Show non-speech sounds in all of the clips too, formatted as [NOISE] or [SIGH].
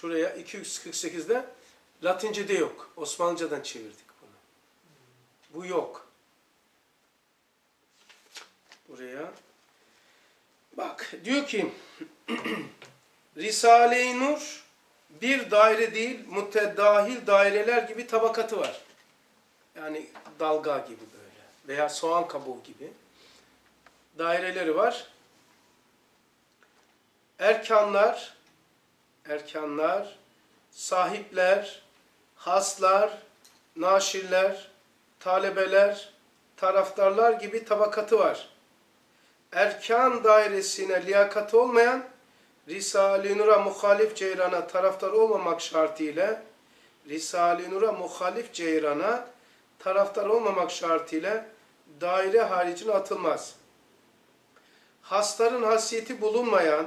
Şuraya 248'de Latince'de yok. Osmanlıcadan çevirdik bunu. Bu yok. Buraya. Bak diyor ki [CLEARS THROAT] Risale-i Nur bir daire değil mütedahil daireler gibi tabakatı var. Yani dalga gibi böyle veya soğan kabuğu gibi daireleri var. Erkanlar, erkanlar, sahipler, haslar, naşirler, talebeler, taraftarlar gibi tabakatı var. Erkan dairesine liyakati olmayan, Risale-i Nur'a muhalif ceyrana taraftar olmamak şartıyla, Risale-i Nur'a muhalif ceyrana taraftar olmamak şartıyla daire haricine atılmaz. Hasların hasiyeti bulunmayan,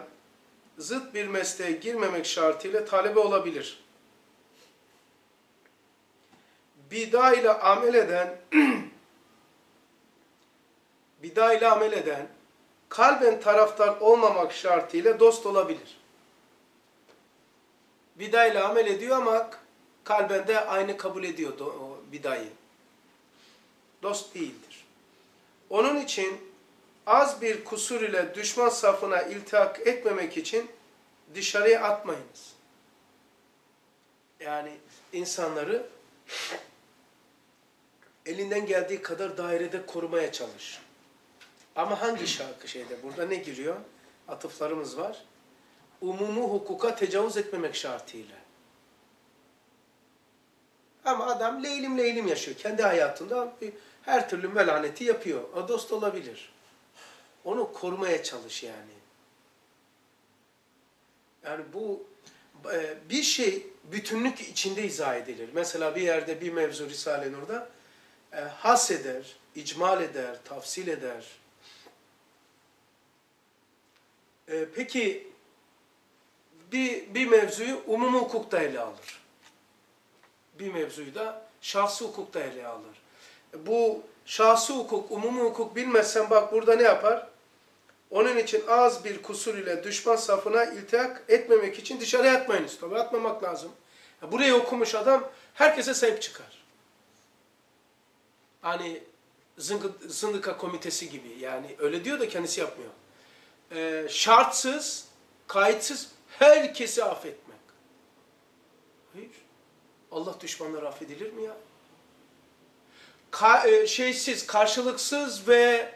zıt bir mesleğe girmemek şartıyla talebe olabilir. Bida ile amel eden, [CLEARS THROAT] bida ile amel eden, kalben taraftar olmamak şartıyla dost olabilir. Bida ile amel ediyor ama kalben de aynı kabul ediyor o bidayı. Dost değildir. Onun için az bir kusur ile düşman safına iltihak etmemek için dışarıya atmayınız. Yani insanları elinden geldiği kadar dairede korumaya çalış. Ama hangi şarkı şeyde? Burada ne giriyor? Atıflarımız var. Umumu hukuka tecavüz etmemek şartıyla. Ama adam leylim leylim yaşıyor. Kendi hayatında her türlü melaneti yapıyor. O dost olabilir. Onu korumaya çalış yani. Yani bu e, bir şey bütünlük içinde izah edilir. Mesela bir yerde bir mevzu Risale-i Nur'da e, has eder, icmal eder, tafsil eder. E, peki bir, bir mevzuyu umum hukukta ele alır. Bir mevzuyu da şahsi hukukta ele alır. Bu şahsi hukuk, umumi hukuk bilmezsen bak burada ne yapar? Onun için az bir kusur ile düşman safına iltihak etmemek için dışarıya atmayınız. Tabi atmamak lazım. Burayı okumuş adam herkese sahip çıkar. Hani zındıka komitesi gibi yani öyle diyor da kendisi yapmıyor. Ee, şartsız, kayıtsız herkesi affetmek. Hayır. Allah düşmanları affedilir mi ya? Ka e, şeysiz, karşılıksız ve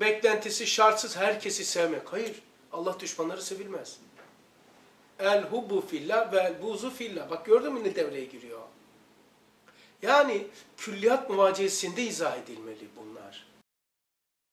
beklentisi şartsız herkesi sevmek. Hayır. Allah düşmanları sevilmez. El hubbu fillah ve el buzu fillah. Bak gördün mü ne devreye giriyor? Yani külliyat muvaciyesinde izah edilmeli